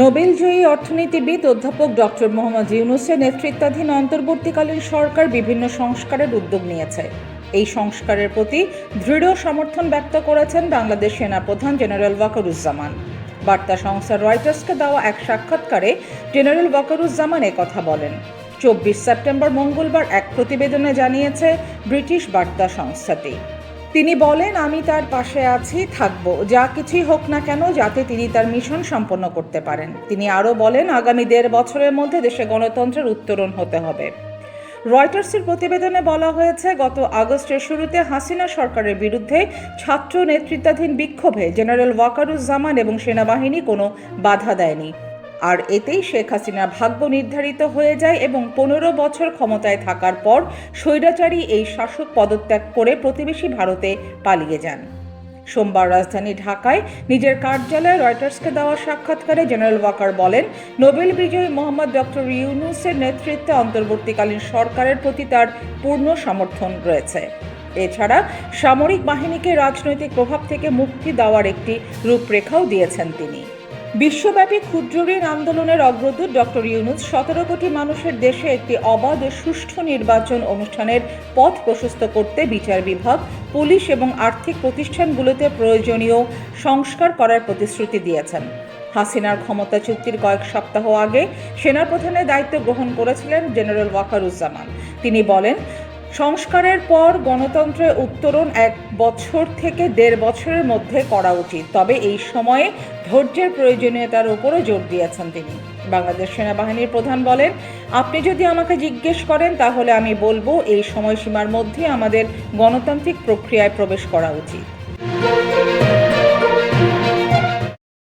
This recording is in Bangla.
নোবেলজয়ী অর্থনীতিবিদ অধ্যাপক ডক্টর মোহাম্মদ ইউনুসের নেতৃত্বাধীন অন্তর্বর্তীকালীন সরকার বিভিন্ন সংস্কারের উদ্যোগ নিয়েছে। এই সংস্কারের প্রতি দৃঢ় সমর্থন ব্যক্ত করেছেন বাংলাদেশ সেনাপ্রধান জেনারেল ওয়াকারুজ্জামান। বার্তা সংস্থা রয়টার্সকে দেওয়া এক সাক্ষাৎকারে জেনারেল ওয়াকারুজ্জামান কথা বলেন। চব্বিশ সেপ্টেম্বর মঙ্গলবার এক প্রতিবেদনে জানিয়েছে ব্রিটিশ বার্তা সংস্থাটি। তিনি বলেন, আমি তার পাশে আছি, থাকব। যা কিছুই হোক না কেন, যাতে তিনি তার মিশন সম্পন্ন করতে পারেন। তিনি আরও বলেন, আগামী দেড় বছরের মধ্যে দেশে গণতন্ত্রের উত্তরণ হতে হবে। রয়টার্সের প্রতিবেদনে বলা হয়েছে, গত আগস্টের শুরুতে হাসিনা সরকারের বিরুদ্ধে ছাত্র নেতৃত্বাধীন বিক্ষোভে জেনারেল ওয়াকারুজ্জামান এবং সেনাবাহিনী কোনো বাধা দেয়নি। আর এতেই শেখ হাসিনার ভাগ্য নির্ধারিত হয়ে যায় এবং পনেরো বছর ক্ষমতায় থাকার পর স্বৈরাচারী এই শাসক পদত্যাগ করে প্রতিবেশী ভারতে পালিয়ে যান। সোমবার রাজধানী ঢাকায় নিজের কার্যালয়ে রয়টার্সকে দেওয়া সাক্ষাৎকারে জেনারেল ওয়াকার বলেন, নোবেল বিজয়ী মোহাম্মদ ডক্টর ইউনুসের নেতৃত্বে অন্তর্বর্তীকালীন সরকারের প্রতি তার পূর্ণ সমর্থন রয়েছে। এছাড়া সামরিক বাহিনীকে রাজনৈতিক প্রভাব থেকে মুক্তি দেওয়ার একটি রূপরেখাও দিয়েছেন তিনি। বিশ্বব্যাপী ক্ষুদ্র ঋণ আন্দোলনের অগ্রদূত ডক্টর ইউনুস সতেরো কোটি মানুষের দেশে একটি অবাধ ও সুষ্ঠু নির্বাচন অনুষ্ঠানের পথ প্রশস্ত করতে বিচার বিভাগ, পুলিশ এবং আর্থিক প্রতিষ্ঠানগুলোতে প্রয়োজনীয় সংস্কার করার প্রতিশ্রুতি দিয়েছেন। হাসিনার ক্ষমতা চুক্তির কয়েক সপ্তাহ আগে সেনাপ্রধানের দায়িত্ব গ্রহণ করেছিলেন জেনারেল ওয়াকারুজ্জামান। তিনি বলেন সংস্কারের পর গণতন্ত্রের উত্তরণ এক বছর থেকে দেড় বছরের মধ্যে করা উচিত। তবে এই সময়ে ধৈর্যের প্রয়োজনীয়তার উপরও জোর দিয়েছেন তিনি। বাংলাদেশ সেনাবাহিনীর প্রধান বলেন, আপনি যদি আমাকে জিজ্ঞেস করেন, তাহলে আমি বলব এই সময়সীমার মধ্যে আমাদের গণতান্ত্রিক প্রক্রিয়ায় প্রবেশ করা উচিত।